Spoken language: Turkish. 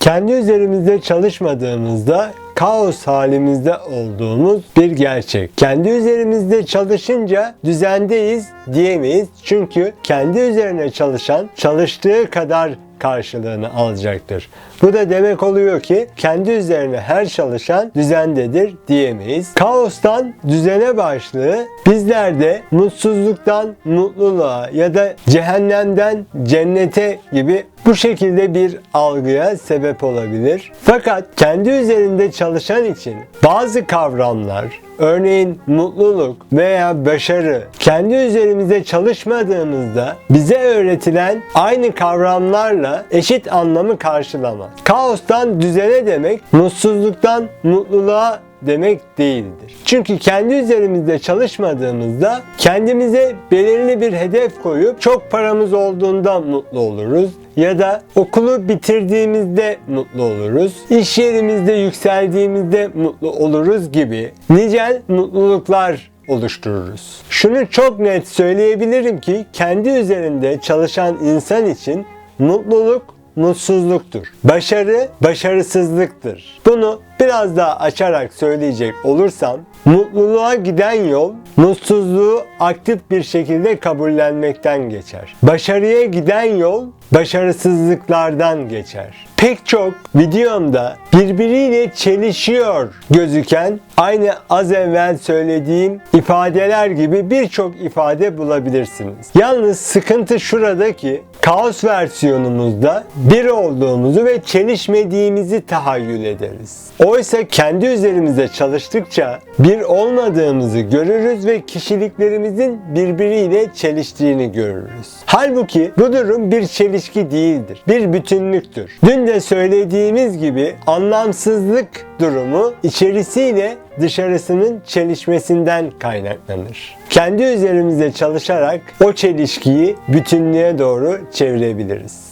Kendi üzerimizde çalışmadığımızda kaos halimizde olduğumuz bir gerçek. Kendi üzerimizde çalışınca düzendeyiz diyemeyiz. Çünkü kendi üzerine çalışan çalıştığı kadar karşılığını alacaktır. Bu da demek oluyor ki kendi üzerine her çalışan düzendedir diyemeyiz. Kaostan düzene başlığı bizlerde mutsuzluktan mutluluğa ya da cehennemden cennete gibi bu şekilde bir algıya sebep olabilir. Fakat kendi üzerinde çalışan için bazı kavramlar, örneğin mutluluk veya başarı kendi üzerimizde çalışmadığımızda bize öğretilen aynı kavramlarla eşit anlamı karşılamaz. Kaostan düzene demek mutsuzluktan mutluluğa demek değildir. Çünkü kendi üzerimizde çalışmadığımızda kendimize belirli bir hedef koyup çok paramız olduğunda mutlu oluruz ya da okulu bitirdiğimizde mutlu oluruz. iş yerimizde yükseldiğimizde mutlu oluruz gibi nicel mutluluklar oluştururuz. Şunu çok net söyleyebilirim ki kendi üzerinde çalışan insan için mutluluk mutsuzluktur. Başarı başarısızlıktır. Bunu biraz daha açarak söyleyecek olursam mutluluğa giden yol mutsuzluğu aktif bir şekilde kabullenmekten geçer. Başarıya giden yol başarısızlıklardan geçer. Pek çok videomda birbiriyle çelişiyor gözüken aynı az evvel söylediğim ifadeler gibi birçok ifade bulabilirsiniz. Yalnız sıkıntı şurada ki kaos versiyonumuzda bir olduğumuzu ve çelişmediğimizi tahayyül ederiz. Oysa kendi üzerimizde çalıştıkça bir olmadığımızı görürüz ve kişiliklerimizin birbiriyle çeliştiğini görürüz. Halbuki bu durum bir çelişki değildir. Bir bütünlüktür. Dün de söylediğimiz gibi anlamsızlık durumu içerisiyle dışarısının çelişmesinden kaynaklanır. Kendi üzerimizde çalışarak o çelişkiyi bütünlüğe doğru çevirebiliriz.